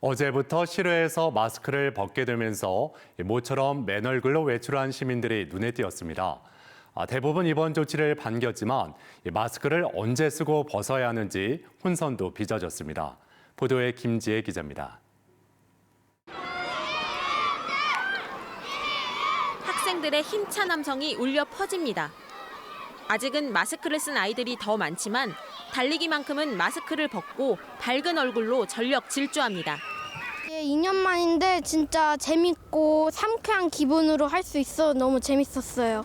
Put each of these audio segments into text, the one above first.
어제부터 실외에서 마스크를 벗게 되면서 모처럼 맨 얼굴로 외출한 시민들이 눈에 띄었습니다. 아, 대부분 이번 조치를 반겼지만 이 마스크를 언제 쓰고 벗어야 하는지 혼선도 빚어졌습니다. 보도에 김지혜 기자입니다. 학생들의 힘찬 함성이 울려 퍼집니다. 아직은 마스크를 쓴 아이들이 더 많지만 달리기만큼은 마스크를 벗고 밝은 얼굴로 전력 질주합니다. 예, 2년 만인데 진짜 재밌고 상쾌한 기분으로 할 수 있어 너무 재밌었어요.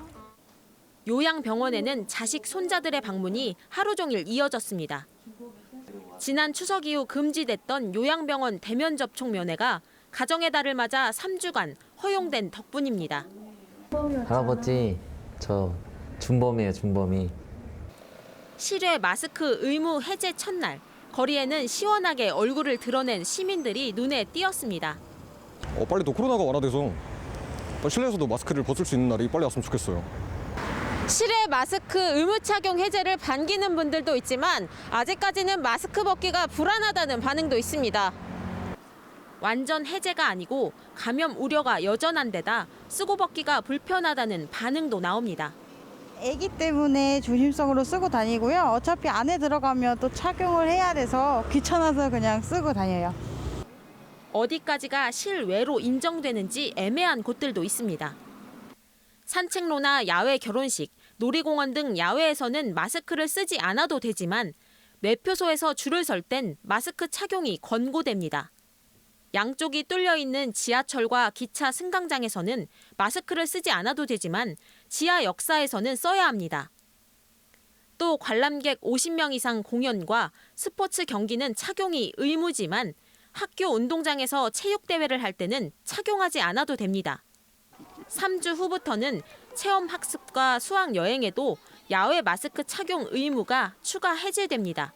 요양병원에는 자식 손자들의 방문이 하루 종일 이어졌습니다. 지난 추석 이후 금지됐던 요양병원 대면 접촉 면회가 가정의 달을 맞아 3주간 허용된 덕분입니다. 할아버지 저 준범이에요 준범이 실외 마스크 의무 해제 첫날 거리에는 시원하게 얼굴을 드러낸 시민들이 눈에 띄었습니다. 어, 빨리 또 코로나가 완화돼서 빨리 실내에서도 마스크를 벗을 수 있는 날이 빨리 왔으면 좋겠어요. 실외 마스크 의무 착용 해제를 반기는 분들도 있지만 아직까지는 마스크 벗기가 불안하다는 반응도 있습니다. 완전 해제가 아니고 감염 우려가 여전한 데다 쓰고 벗기가 불편하다는 반응도 나옵니다. 아기 때문에 조심성으로 쓰고 다니고요. 어차피 안에 들어가면 또 착용을 해야 돼서 귀찮아서 그냥 쓰고 다녀요. 어디까지가 실외로 인정되는지 애매한 곳들도 있습니다. 산책로나 야외 결혼식, 놀이공원 등 야외에서는 마스크를 쓰지 않아도 되지만 매표소에서 줄을 설 땐 마스크 착용이 권고됩니다. 양쪽이 뚫려 있는 지하철과 기차 승강장에서는 마스크를 쓰지 않아도 되지만 지하 역사에서는 써야 합니다. 또 관람객 50명 이상 공연과 스포츠 경기는 착용이 의무지만 학교 운동장에서 체육대회를 할 때는 착용하지 않아도 됩니다. 3주 후부터는 체험 학습과 수학 여행에도 야외 마스크 착용 의무가 추가 해제됩니다.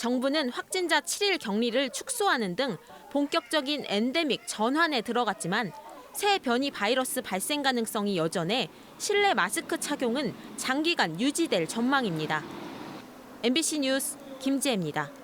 정부는 확진자 7일 격리를 축소하는 등 본격적인 엔데믹 전환에 들어갔지만 새 변이 바이러스 발생 가능성이 여전해 실내 마스크 착용은 장기간 유지될 전망입니다. MBC 뉴스 김지혜입니다.